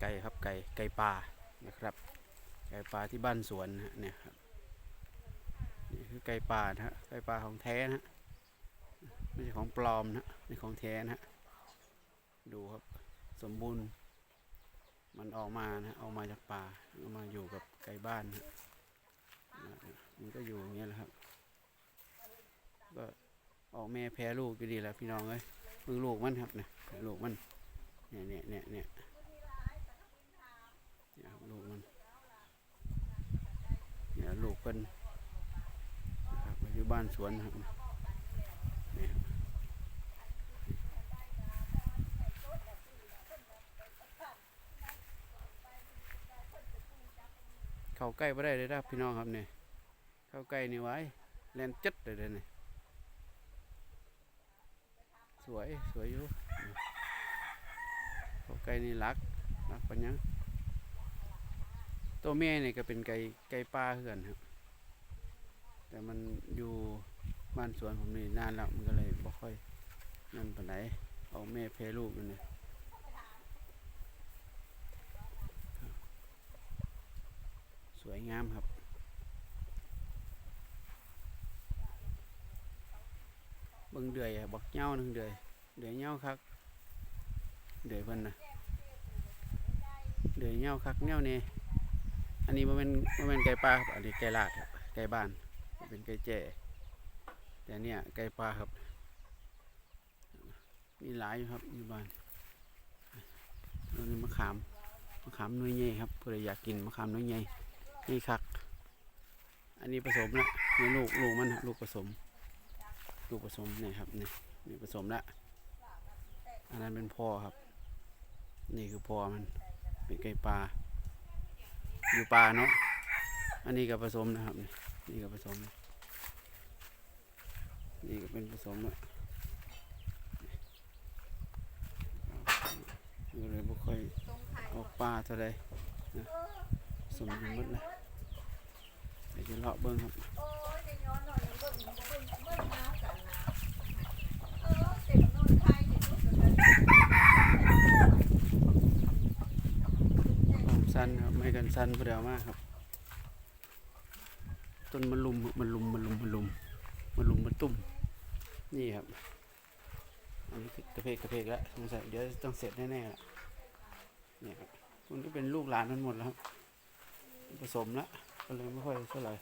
ไก่ครับไก่ไก่ป่านะครับ ไก่ป่าที่บ้านสวนนะเนี่ยครับนี่คือไก่ป่านะฮะไก่ป่าของแท้นะฮะไม่ใช่ของปลอมนะฮะนี่ของแท้นะฮะดูครับสมบูรณ์ มันออกมานะออกมาจากป่าออกมาอยู่กับไก่บ้านนะมันก็อยู่อย่างเงี้ยแหละครับ ก็ออกแม่แพ้ลูกก็ดีแล้วพี่น้องเอ้ยมึงลูกมันครับเนี่ยลูกมันเนี่ยเนี่ยเนี่ยเนี่ยเนี่ยครับลูกมันเนี่ยลูกเพิ่นนะครั บ้านสวนครับเนี่ยครับเข้าใกล้ไม่ได้เลยนะพี่น้องครับเนี่ยเข้าใกล้นี่ไว้แลนจัดเลยเด้อเนี่ยสวยสวยอยู่เขาไก่นี่รักรักปัญญังตัวแม่เนี่ยก็เป็นไก่ไก่ป่าเหือนครับ แต่มันอยู่บ้านสวนผมนี่นานแล้วมันก็เลยบ่ค่อยนั่นปไหนเอาแม่เพลูกอยู่นี่สวยงามครับเบิ่งเดือยบักเหย้าหนึ่งเดือยเดือยเหย้าคักเดือยเพิ่นนะเดือยเหย้าคักเหย้านี่อันนี้มันเป็นมันเป็นไก่ป่าอันนี้ไก่ลาดไก่บ้าน เป็นไก่แจ้แต่เนี่ยไก่ป่าครับ มีหลายอยู่ครับอยู่บ้านอันนี้มะขามมะขามน้อยใหญ่ครับเพื่ออยากกินมะขามน้อยใหญ่นี่คัก อันนี้ผสมละนี่ลูกลูกมันลูกผสม ลูกผสมเนี่ยครับนี่นี่ผสมละอันนั้นเป็นพ่อครับ นี่คือพ่อมันเป็นไก่ปลาอยู่ป่าเนาะอันนี้ก็ผสมนะครับ นี่นี่ก็ผสม นี่ก็เป็นผสมละก็เลยบ่ค่อยออกปลาเท่าไรนะผสมอยู่หมดเลยเดี๋ยวจะเลาะเบิ้งครับโอ้ยจะย้อนหน่อยเบิ่งเบิ่งเบิ่งเบิ่งน้ำกันนะเออเต็มโน่นไทยนี่รู้สึกว่าความสั้นครับ ไม่กันสั้นเปรียวมากครับต้ นมะลุมมันลุมมันลุมมันลุมมันลุมมันตุ่มนี่ครับ อันนี้คือกระเพกกระเพกแล้วสงสัยเดี๋ยวต้องเสร็จแน่ๆละเนี่ยครับมันก็เป็นลูกหลานมันหมดแล้วผสมแล้วก็เลยไม่ค่อยเท่าไหร่